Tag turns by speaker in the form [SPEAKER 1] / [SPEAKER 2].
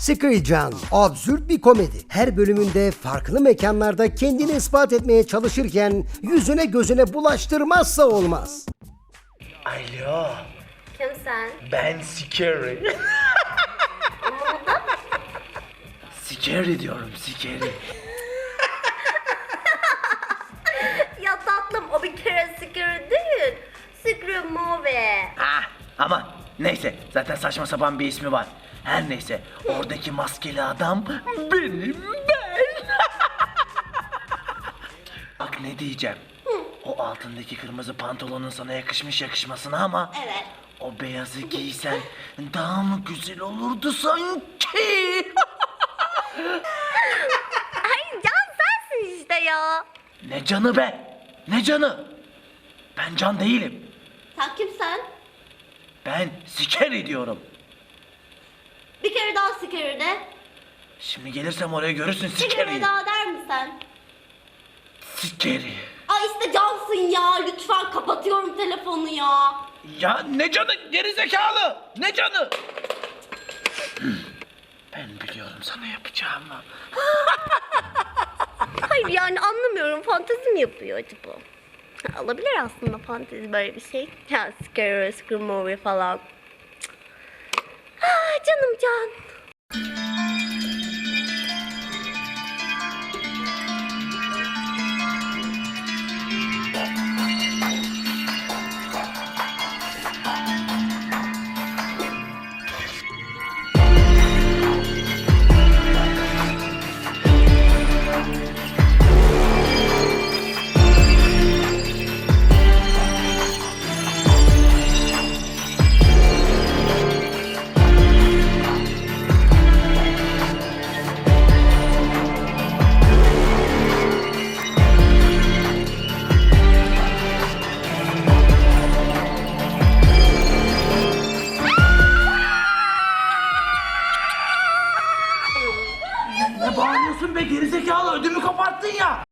[SPEAKER 1] Scary Can, absürt bir komedi. Her bölümünde farklı mekanlarda kendini ispat etmeye çalışırken yüzüne gözüne bulaştırmazsa olmaz.
[SPEAKER 2] Alo,
[SPEAKER 3] Kim sen?
[SPEAKER 2] ben Scary. Scary diyorum, Scary.
[SPEAKER 3] Ya tatlım o bir kere Scary değil. Scary Movie.
[SPEAKER 2] Ah, ama neyse, zaten saçma sapan bir ismi var. Her neyse, oradaki maskeli adam benim ben. Bak ne diyeceğim. O altındaki kırmızı pantolonun sana yakışmış yakışmasına ama...
[SPEAKER 3] Evet.
[SPEAKER 2] O beyazı giysen daha mı güzel olurdu sanki?
[SPEAKER 3] Ay Can sensin işte ya.
[SPEAKER 2] ne canı be? Ne canı? Ben can değilim.
[SPEAKER 3] Sen kimsen?
[SPEAKER 2] Ben Scary diyorum.
[SPEAKER 3] Bir kere daha Scary de.
[SPEAKER 2] Şimdi gelirsem oraya görürsün
[SPEAKER 3] kere
[SPEAKER 2] Scary'yi.
[SPEAKER 3] daha der misin?
[SPEAKER 2] Scary.
[SPEAKER 3] Ay işte Cansın ya. Lütfen kapatıyorum telefonu ya.
[SPEAKER 2] Ya ne canı geri zekalı? Ne canı? Ben biliyorum sana yapacağımı.
[SPEAKER 3] Hayır yani anlamıyorum. Fantezi mi yapıyor acaba? Ha, Olabilir aslında fantezi böyle bir şey. Ya Scary, Scary Movie falan. Canım Can.
[SPEAKER 2] Ne bağırıyorsun be geri zekalı ödümü koparttın ya.